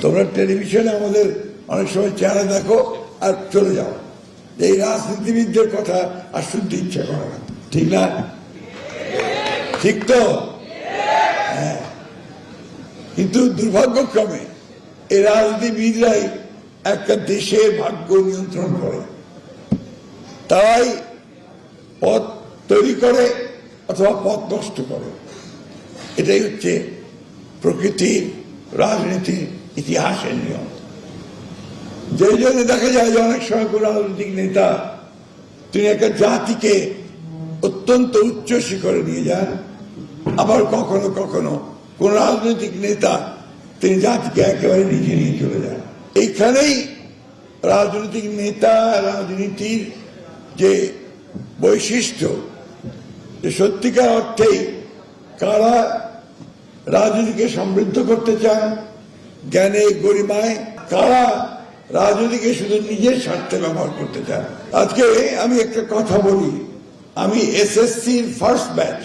তোমরা টেলিভিশনে আমাদের অনেক সময় চেহারা দেখো আর চলে যাও। এই রাজনীতিবিদদের কথা আর শুনতে ইচ্ছা করে না। ঠিক না? ঠিক তো? হ্যাঁ। কিন্তু দুর্ভাগ্যক্রমে এই রাজনীতিবিদরাই একটা দেশের ভাগ্য নিয়ন্ত্রণ করে। তারাই পথ তৈরি করে অথবা পথ নষ্ট করে। এটাই হচ্ছে প্রকৃতির রাজনীতির ইতিহাসের নিয়ম। যেই জন্য দেখা যায় যে অনেক সময় কোন রাজনৈতিক নেতা, তিনি একটা জাতিকে অত্যন্ত উচ্চ শিখরে নিয়ে যান, আবার কখনো কখনো কোন রাজনৈতিক নেতা তিনি জাতিকে একেবারে নিচে নিয়ে চলে যান। এইখানেই রাজনৈতিক নেতা, রাজনীতির যে বৈশিষ্ট্য, যে সত্যিকার অর্থেই কারা রাজনীতিকে সমৃদ্ধ করতে চান জ্ঞানে গরিমায় তারা রাজনীতিকে শুধু নিজের স্বার্থে ব্যবহার করতে চান আজকে আমি একটা কথা বলি। আমি এসএসসির ফার্স্ট ব্যাচ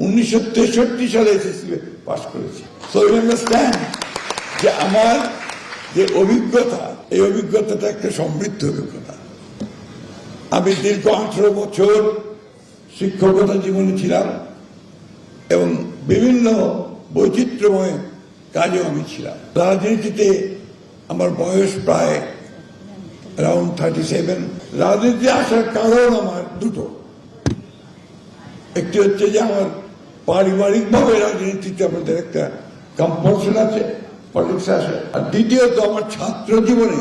উনিশশো তেষট্টি সালে এসএসসি পাস করেছি। যে আমার যে অভিজ্ঞতা, এই অভিজ্ঞতাটা একটা সমৃদ্ধ অভিজ্ঞতা। আমি দীর্ঘ আঠারো বছর শিক্ষকতা জীবনে ছিলাম এবং বিভিন্ন বৈচিত্র্যময় কাজেও আমি ছিলাম রাজনীতিতে আমার বয়স প্রায় রাউন্ড থার্টি সেভেন রাজনীতি আসার কারণ আমার দুটো। একটি হচ্ছে যে আমার পারিবারিকভাবে রাজনীতিতে আমাদের একটা কম্পালশন আছে পলিটিক্স আছে। আর দ্বিতীয়ত আমার ছাত্র জীবনে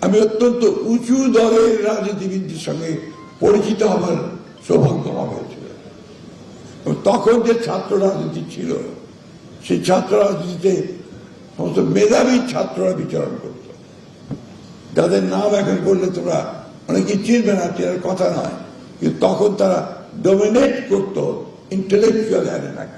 আমি অত্যন্ত উঁচু দলের রাজনীতিবিদদের সঙ্গে পরিচিত হবার সৌভাগ্য হয়েছিল। তখন যে ছাত্র রাজনীতি ছিল সেই ছাত্র রাজনীতিতে সমস্ত মেধাবী ছাত্ররা বিচরণ করত। যাদের নাম এখন করলে তোমরা অনেকে চিনবে না, চেনার কথা নয়। কিন্তু তখন তারা ডোমিনেট করত ইন্টেলেকচুয়াল অ্যারেনাকে